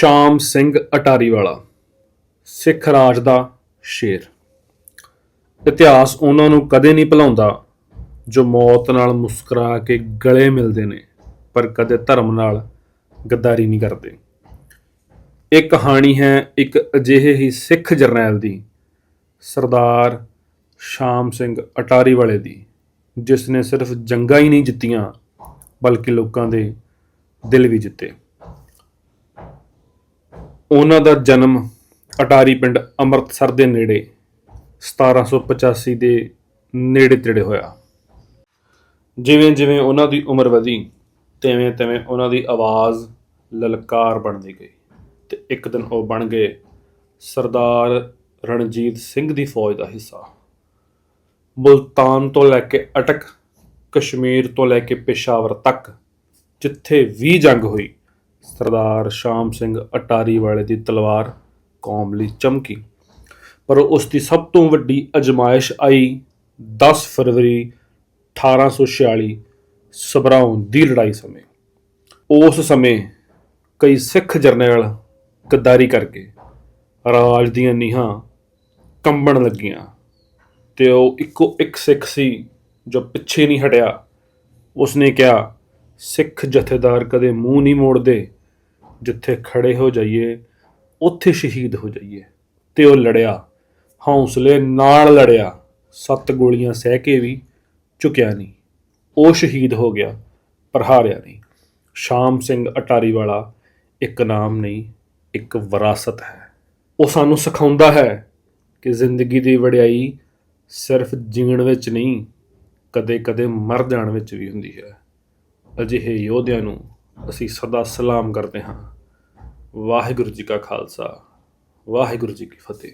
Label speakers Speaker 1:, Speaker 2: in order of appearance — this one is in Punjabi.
Speaker 1: ਸ਼ਾਮ ਸਿੰਘ ਅਟਾਰੀ ਵਾਲਾ, ਸਿੱਖ ਰਾਜ ਦਾ ਸ਼ੇਰ। ਇਤਿਹਾਸ ਉਹਨਾਂ ਨੂੰ ਕਦੇ ਨਹੀਂ ਭੁਲਾਉਂਦਾ ਜੋ ਮੌਤ ਨਾਲ ਮੁਸਕਰਾ ਕੇ ਗਲੇ ਮਿਲਦੇ ਨੇ, ਪਰ ਕਦੇ ਧਰਮ ਨਾਲ ਗੱਦਾਰੀ ਨਹੀਂ ਕਰਦੇ। ਇਹ ਕਹਾਣੀ ਹੈ ਇੱਕ ਅਜਿਹੇ ਹੀ ਸਿੱਖ ਜਰਨੈਲ ਦੀ, ਸਰਦਾਰ ਸ਼ਾਮ ਸਿੰਘ ਅਟਾਰੀ ਵਾਲੇ ਦੀ ਜਿਸ ਨੇ ਸਿਰਫ ਜੰਗਾਂ ਹੀ ਨਹੀਂ ਜਿੱਤੀਆਂ, ਬਲਕਿ ਲੋਕਾਂ ਦੇ ਦਿਲ ਵੀ ਜਿੱਤੇ। ਉਹਨਾਂ ਦਾ ਜਨਮ ਅਟਾਰੀ ਪਿੰਡ ਅੰਮ੍ਰਿਤਸਰ ਦੇ ਨੇੜੇ 1785 ਦੇ ਨੇੜੇ ਤੇੜੇ ਹੋਇਆ। ਜਿਵੇਂ ਜਿਵੇਂ ਉਹਨਾਂ ਦੀ ਉਮਰ ਵਧੀ, ਤਿਵੇਂ ਤਿਵੇਂ ਉਹਨਾਂ ਦੀ ਆਵਾਜ਼ ਲਲਕਾਰ ਬਣਦੀ ਗਈ ਤੇ ਇੱਕ ਦਿਨ ਉਹ ਬਣ ਗਏ ਸਰਦਾਰ ਰਣਜੀਤ ਸਿੰਘ ਦੀ ਫੌਜ ਦਾ ਹਿੱਸਾ। ਮੁਲਤਾਨ ਤੋਂ ਲੈ ਕੇ ਅਟਕ, ਕਸ਼ਮੀਰ ਤੋਂ ਲੈ ਕੇ ਪੇਸ਼ਾਵਰ ਤੱਕ ਜਿੱਥੇ ਵੀ ਜੰਗ ਹੋਈ ਸਰਦਾਰ ਸ਼ਾਮ ਸਿੰਘ ਅਟਾਰੀ ਵਾਲੇ ਦੀ ਤਲਵਾਰ ਕੌਮ ਲਈ ਚਮਕੀ। ਪਰ ਉਸ ਦੀ ਸਭ ਤੋਂ ਵੱਡੀ ਅਜਮਾਇਸ਼ ਆਈ 10 ਫਰਵਰੀ 1846 ਸਬਰਾਉਂ ਦੀ ਲੜਾਈ ਸਮੇਂ। ਉਸ ਸਮੇਂ ਕਈ ਸਿੱਖ ਜਰਨੈਲ ਗੱਦਾਰੀ ਕਰਕੇ ਰਾਜ ਦੀਆਂ ਨੀਹਾਂ ਕੰਬਣ ਲੱਗੀਆਂ ਤੇ ਉਹ ਇੱਕੋ ਇੱਕ ਸਿੱਖ ਸੀ ਜੋ ਪਿੱਛੇ ਨਹੀਂ ਹਟਿਆ। ਉਸਨੇ ਕਿਹਾ, ਸਿੱਖ ਜਥੇਦਾਰ ਕਦੇ ਮੂੰਹ ਨਹੀਂ ਮੋੜਦੇ। ਜਿੱਥੇ ਖੜੇ ਹੋ ਜਾਈਏ, ਉੱਥੇ ਸ਼ਹੀਦ ਹੋ ਜਾਈਏ। ਤੇ ਉਹ ਲੜਿਆ। ਹੌਸਲੇ ਨਾਲ ਲੜਿਆ। ਸੱਤ ਗੋਲੀਆਂ ਸਹਿ ਕੇ ਵੀ ਝੁਕਿਆ ਨਹੀਂ। ਉਹ ਸ਼ਹੀਦ ਹੋ ਗਿਆ, ਪਰ ਹਾਰਿਆ ਨਹੀਂ। ਸ਼ਾਮ ਸਿੰਘ ਅਟਾਰੀ ਵਾਲਾ ਇੱਕ ਨਾਮ ਨਹੀਂ, ਇੱਕ ਵਿਰਾਸਤ ਹੈ। ਉਹ ਸਾਨੂੰ ਸਿਖਾਉਂਦਾ ਹੈ ਕਿ ਜ਼ਿੰਦਗੀ ਦੀ ਵਡਿਆਈ ਸਿਰਫ ਜੀਣ ਵਿੱਚ ਨਹੀਂ, ਕਦੇ-ਕਦੇ ਮਰ ਜਾਣ ਵਿੱਚ ਵੀ ਹੁੰਦੀ ਹੈ। ਅਜਿਹੇ ਯੋਧਿਆਂ ਨੂੰ ਅਸੀਂ ਸਦਾ ਸਲਾਮ ਕਰਦੇ ਹਾਂ। ਵਾਹਿਗੁਰੂ ਜੀ ਕਾ ਖਾਲਸਾ ਵਾਹਿਗੁਰੂ ਜੀ ਕੀ ਫਤਿਹ।